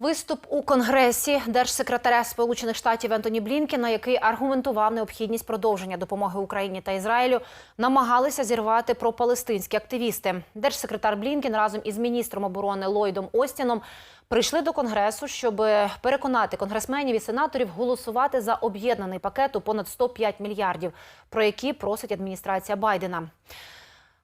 Виступ у конгресі держсекретаря Сполучених Штатів Ентоні Блінкена, який аргументував необхідність продовження допомоги Україні та Ізраїлю, намагалися зірвати пропалестинські активісти. Держсекретар Блінкен разом із міністром оборони Ллойдом Остіном прийшли до конгресу, щоб переконати конгресменів і сенаторів голосувати за об'єднаний пакет у понад 105 мільярдів, про які просить адміністрація Байдена.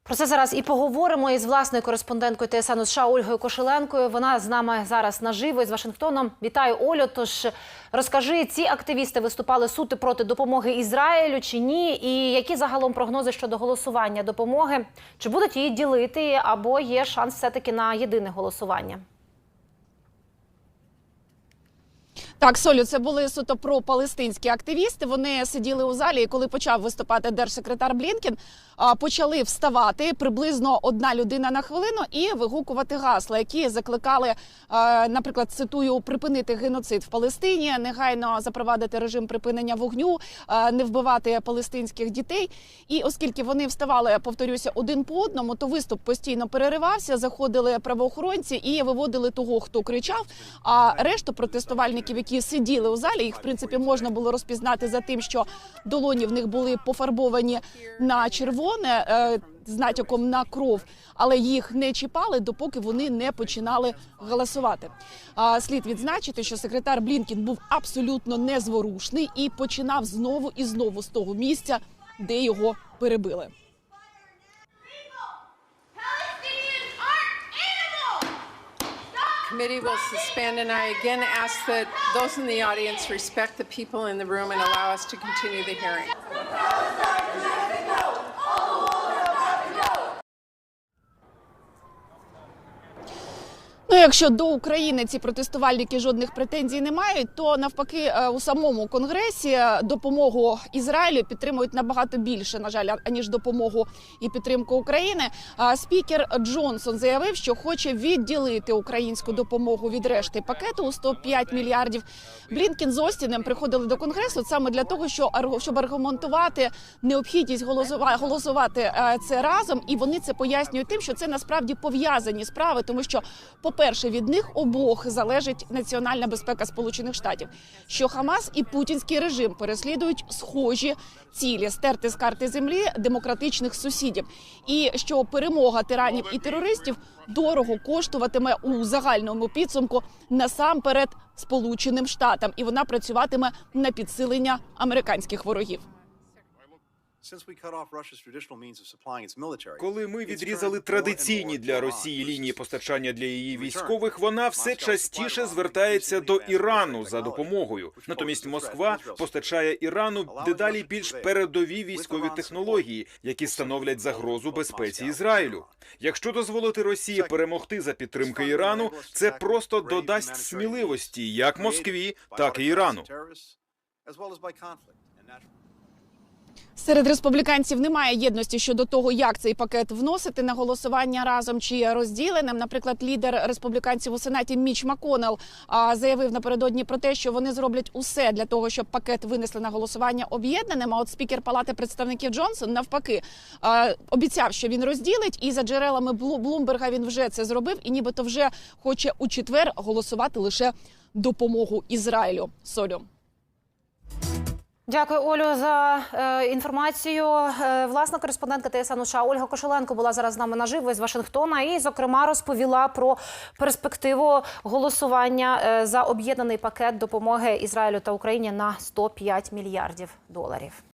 Про це зараз і поговоримо із власною кореспонденткою ТСН США Ольгою Кошеленкою. Вона з нами зараз наживо із Вашингтоном. Вітаю, Олю. Тож розкажи, ці активісти виступали сути проти допомоги Ізраїлю чи ні? І які загалом прогнози щодо голосування допомоги? Чи будуть її ділити, або є шанс все таки на єдине голосування? Так, Солю, це були суто пропалестинські активісти. Вони сиділи у залі, і коли почав виступати держсекретар Блінкен, а, почали вставати приблизно одна людина на хвилину і вигукувати гасла, які закликали, наприклад, цитую, припинити геноцид в Палестині, негайно запровадити режим припинення вогню, не вбивати палестинських дітей. І оскільки вони вставали, повторюся, один по одному, то виступ постійно переривався. Заходили правоохоронці і виводили того, хто кричав. А решту протестувальників, які сиділи у залі, їх в принципі можна було розпізнати за тим, що долоні в них були пофарбовані на червоне. е, З натяком на кров, але їх не чіпали, допоки вони не починали голосувати. Слід відзначити, що секретар Блінкін був абсолютно незворушний і починав знову і знову з того місця, де його перебили. Committee will suspend, and I again ask that those in the audience respect the people in the room and allow us to continue the hearing. Ну, якщо до України ці протестувальники жодних претензій не мають, то навпаки е, у самому конгресі е, допомогу Ізраїлю підтримують набагато більше, на жаль, аніж допомогу і підтримку України. Спікер Джонсон заявив, що хоче відділити українську допомогу від решти пакету у 105 мільярдів. Блінкін з Остіним приходили до конгресу саме для того, щоб аргументувати необхідність голосува- голосувати е, це разом, і вони це пояснюють тим, що це насправді пов'язані справи, тому що, по-перше, від них обох залежить національна безпека Сполучених Штатів, що Хамас і путінський режим переслідують схожі цілі стерти з карти землі демократичних сусідів, і що перемога тиранів і терористів дорого коштуватиме у загальному підсумку насамперед Сполученим Штатам, і вона працюватиме на підсилення американських ворогів. Коли ми відрізали традиційні для Росії лінії постачання для її військових, вона все частіше звертається до Ірану за допомогою. Натомість Москва постачає Ірану дедалі більш передові військові технології, які становлять загрозу безпеці Ізраїлю. Якщо дозволити Росії перемогти за підтримки Ірану, це просто додасть сміливості як Москві, так і Ірану. Серед республіканців немає єдності щодо того, як цей пакет вносити на голосування разом чи розділеним. Наприклад, лідер республіканців у сенаті Міч Маконел заявив напередодні про те, що вони зроблять усе для того, щоб пакет винесли на голосування об'єднаним. А от спікер Палати представників Джонсон навпаки обіцяв, що він розділить, і за джерелами Блу- Блумберга він вже це зробив, і нібито вже хоче у четвер голосувати лише допомогу Ізраїлю. Солю. Дякую, Олю, за е, інформацію. Е, власна кореспондентка ТСН США Ольга Кошеленко була зараз з нами наживо з Вашингтона і, зокрема, розповіла про перспективу голосування е, за об'єднаний пакет допомоги Ізраїлю та Україні на 105 мільярдів доларів.